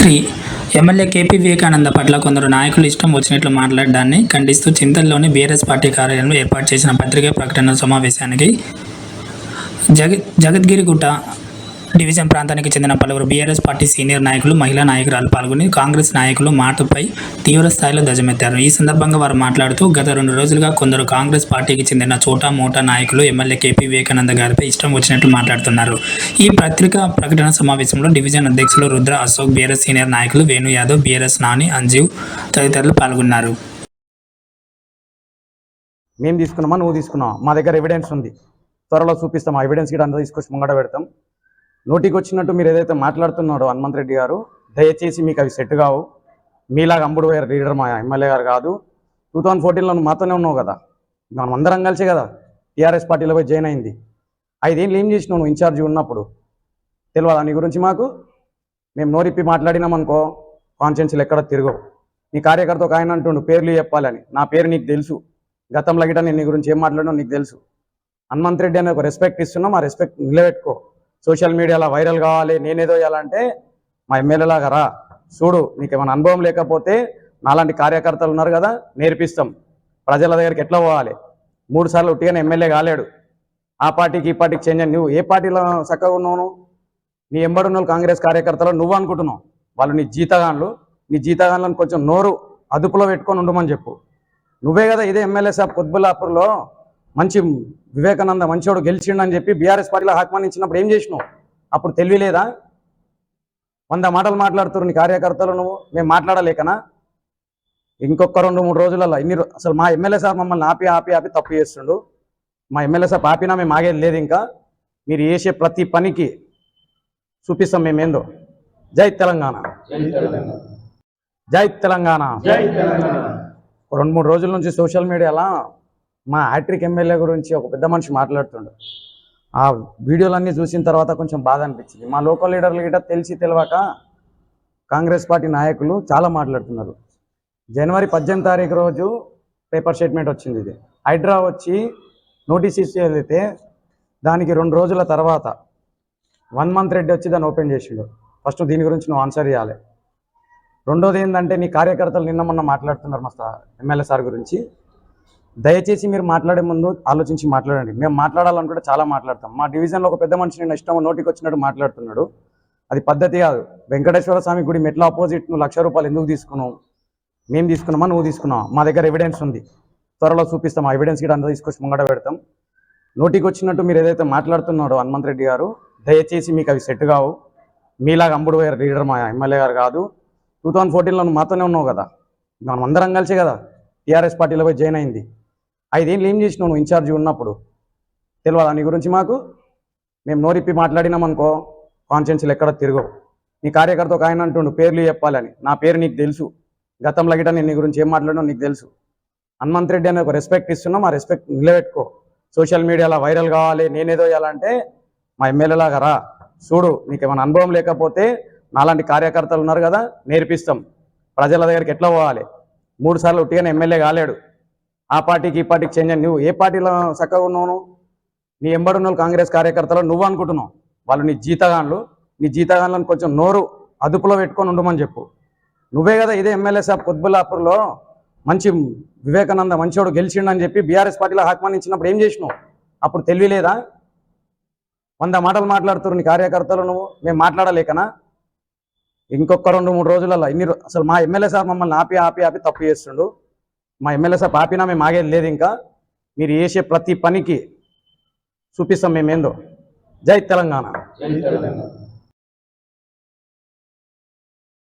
Three MLA KP Vivekananda పట్ల కొందరు నాయకులు ఇష్టం వచ్చినట్లు మాట్లాడడాన్ని ఖండిస్తూ చింతల్లోని బీఆర్ఎస్ పార్టీ కార్యాలయంలో ఏర్పాటు చేసిన పత్రికా ప్రకటన సమావేశానికి జగ జగద్గిరిగుట్ట డివిజన్ ప్రాంతానికి చెందిన పలువురు బీఆర్ఎస్ పార్టీ సీనియర్ నాయకులు మహిళా నాయకురాలు పాల్గొని కాంగ్రెస్ నాయకులు మాటపై తీవ్ర స్థాయిలో ధ్వజమెత్తారు. ఈ సందర్భంగా వారు మాట్లాడుతూ గత రెండు రోజులుగా కొందరు కాంగ్రెస్ పార్టీకి చెందిన చోటా మోటా నాయకులు ఎమ్మెల్యే కేపీ వివేకానంద గారిపై ఇష్టం వచ్చినట్లు మాట్లాడుతున్నారు. ఈ పత్రికా ప్రకటన సమావేశంలో డివిజన్ అధ్యక్షులు రుద్ర అశోక్ బీఆర్ఎస్ సీనియర్ నాయకులు వేణు యాదవ్ బీఆర్ఎస్ నాని అంజీవ్ తదితరులు పాల్గొన్నారు. మేము తీసుకున్నామా? నువ్వు తీసుకున్నావా? మా దగ్గర ఎవిడెన్స్ ఉంది. త్వరలో చూపిస్తాం. ఆ ఎవిడెన్స్ గిట్ట అంతా తీసుకొచ్చి ముంగట పెడతాం. నోటికి వచ్చినట్టు మీరు ఏదైతే మాట్లాడుతున్నారో హనుమంత్ రెడ్డి గారు దయచేసి మీకు అవి సెట్ కావు. మీలాగా అంబుడు వేరు లీడర్ మా ఎమ్మెల్యే గారు కాదు. టూ థౌజండ్ ఫోర్టీన్లో మాతోనే ఉన్నావు కదా. మనం అందరం కలిసి కదా. టీఆర్ఎస్ పార్టీలో పోయి జాయిన్ అయింది. ఐదేళ్ళు ఏం చేసినావు నువ్వు ఇన్ఛార్జి ఉన్నప్పుడు? తెలియదా నీ గురించి మాకు? మేము నోరిప్పి మాట్లాడినామనుకో కాన్షియన్స్లు ఎక్కడ తిరగవు. నీ కార్యకర్త ఒక ఆయన అంటుండు పేర్లు చెప్పాలని. నా పేరు నీకు తెలుసు. గతంలో గిట నేను నీ గురించి ఏం మాట్లాడినా నీకు తెలుసు. హనుమంత్ రెడ్డి అనే ఒక రెస్పెక్ట్ ఇస్తున్నాం. ఆ రెస్పెక్ట్ నిలబెట్టుకో. సోషల్ మీడియాలో వైరల్ కావాలి నేనేదో చేయాలంటే మా ఎమ్మెల్యేలాగా రా. చూడు నీకు ఏమైనా అనుభవం లేకపోతే నాలాంటి కార్యకర్తలు ఉన్నారు కదా నేర్పిస్తాం. ప్రజల దగ్గరికి ఎట్లా పోవాలి? మూడు సార్లు ఉట్టిగానే ఎమ్మెల్యే కాలేడు. ఆ పార్టీకి ఈ పార్టీకి చేంజ్ నువ్వు ఏ పార్టీలో చక్కగా ఉన్నావు నువ్వు? నీ ఎంబడున్న వాళ్ళు కాంగ్రెస్ కార్యకర్తలు నువ్వు అనుకుంటున్నావు. వాళ్ళు నీ జీతగాన్లు నీ జీతగాన్లను కొంచెం నోరు అదుపులో పెట్టుకొని ఉండమని చెప్పు. నువ్వే కదా ఇదే ఎమ్మెల్యే సాబ్ కుత్బుల్లాపూర్లో మంచి వివేకానంద మంచోడు గెలిచిండని చెప్పి బీఆర్ఎస్ పార్టీలో ఆహ్వానించినప్పుడు ఏం చేసినావు? అప్పుడు తెలియలేదా? వంద మాటలు మాట్లాడుతున్నారు నీ కార్యకర్తలు నువ్వు మేము మాట్లాడలేకనా? ఇంకొక రెండు మూడు రోజులలో ఇన్ని అసలు మా ఎమ్మెల్యే సార్ మమ్మల్ని ఆపి ఆపి ఆపి తప్పు చేస్తుండు. మా ఎమ్మెల్యే సార్ ఆపినా మేము ఆగేది లేదు ఇంకా. మీరు చేసే ప్రతి పనికి చూపిస్తాం మేమేందో. జై తెలంగాణ. జై తెలంగాణ. రెండు మూడు రోజుల నుంచి సోషల్ మీడియాలో మా హ్యాట్రిక్ ఎమ్మెల్యే గురించి ఒక పెద్ద మనిషి మాట్లాడుతుండు. ఆ వీడియోలన్నీ చూసిన తర్వాత కొంచెం బాధ అనిపించింది. మా లోకల్ లీడర్లు గిట్ట తెలిసి తెలియక కాంగ్రెస్ పార్టీ నాయకులు చాలా మాట్లాడుతున్నారు. జనవరి పద్దెనిమిది తారీఖు రోజు పేపర్ స్టేట్మెంట్ వచ్చింది ఇది. హైడ్రా వచ్చి నోటీస్ ఇచ్చి వెళ్తే దానికి రెండు రోజుల తర్వాత వన్ మంత్ రెడ్డి వచ్చి దాన్ని ఓపెన్ చేసిండు. ఫస్ట్ దీని గురించి నువ్వు ఆన్సర్ చేయాలి రెండోది ఏంటంటే నీ కార్యకర్తలు నిన్న మొన్న మాట్లాడుతున్నారు మా సార్ ఎమ్మెల్యే సార్ గురించి. దయచేసి మీరు మాట్లాడే ముందు ఆలోచించి మాట్లాడండి. మేము మాట్లాడాలనుకుంటే చాలా మాట్లాడతాం. మా డివిజన్లో ఒక పెద్ద మనిషి నేను ఇష్టం నోటికి వచ్చినట్టు మాట్లాడుతున్నాడు. అది పద్ధతి కాదు. వెంకటేశ్వర స్వామి గుడి మెట్ల ఆపోజిట్ నువ్వు లక్ష రూపాయలు ఎందుకు తీసుకున్నావు? మేము తీసుకున్నామా? నువ్వు తీసుకున్నావా? మా దగ్గర ఎవిడెన్స్ ఉంది. త్వరలో చూపిస్తాం. ఆ ఎవిడెన్స్ కూడా అంతా తీసుకొచ్చి ముంగట పెడతాం. నోటికి వచ్చినట్టు మీరు ఏదైతే మాట్లాడుతున్నారో హనుమంత్ రెడ్డి గారు దయచేసి మీకు అవి సెట్ కావు. మీలాగా అంబుడు పోయారు లీడర్ మా ఎమ్మెల్యే గారు కాదు. టూ థౌజండ్ ఫోర్టీన్లో నువ్వు మాతోనే ఉన్నావు కదా. మనం అందరం కలిసే కదా. టీఆర్ఎస్ పార్టీలో పోయి జాయిన్ అయింది. ఐదేళ్ళు ఏం చేసినావు నువ్వు ఇన్ఛార్జి ఉన్నప్పుడు? తెలియదా నీ గురించి మాకు? మేము నోరిప్పి మాట్లాడినాం అనుకో కాన్షియన్స్లు ఎక్కడ తిరగవు. నీ కార్యకర్త ఒక ఆయన అంటుండు పేర్లు చెప్పాలని. నా పేరు నీకు తెలుసు. గతంలో గిట నేను నీ గురించి ఏం మాట్లాడినా నీకు తెలుసు. హనుమంత్ రెడ్డి అనే ఒక రెస్పెక్ట్ ఇస్తున్నాం ఆ రెస్పెక్ట్ నిలబెట్టుకో. సోషల్ మీడియాలో వైరల్ కావాలి నేనేదో చేయాలంటే మా ఎమ్మెల్యేలాగా రా. చూడు నీకు ఏమైనా అనుభవం లేకపోతే నాలాంటి కార్యకర్తలు ఉన్నారు కదా నేర్పిస్తాం. ప్రజల దగ్గరికి ఎట్లా పోవాలి? మూడు సార్లు ఉట్టిగానే ఎమ్మెల్యే కాలేడు. ఆ పార్టీకి ఈ పార్టీకి చేంజ్ అని నువ్వు ఏ పార్టీలో చక్కగా ఉన్నావు నీ ఎంబడున్న వాళ్ళు కాంగ్రెస్ కార్యకర్తలు నువ్వు అనుకుంటున్నావు. వాళ్ళు నీ జీతగాన్లు నీ జీతగాన్లను కొంచెం నోరు అదుపులో పెట్టుకొని ఉండమని చెప్పు. నువ్వే కదా ఇదే ఎమ్మెల్యే సాబ్ కొద్బుల్లాపూర్లో మంచి వివేకానంద మంచోడు గెలిచిండని చెప్పి బీఆర్ఎస్ పార్టీలో ఆహ్వానించినప్పుడు ఏం చేసినావు? అప్పుడు తెలియలేదా వంద మాటలు మాట్లాడుతున్నారు నీ కార్యకర్తలు నువ్వు మేము మాట్లాడలేకనా? ఇంకొక రెండు మూడు రోజులలో ఇన్ని అసలు మా ఎమ్మెల్యే సార్ మమ్మల్ని ఆపి ఆపి ఆపి తప్పు చేస్తుండు. మా ఎమ్మెల్యే సార్ ఆపినా మేము ఆగేది లేదు ఇంకా. మీరు చేసే ప్రతి పనికి చూపిస్తాం మేమేందో. జై తెలంగాణ.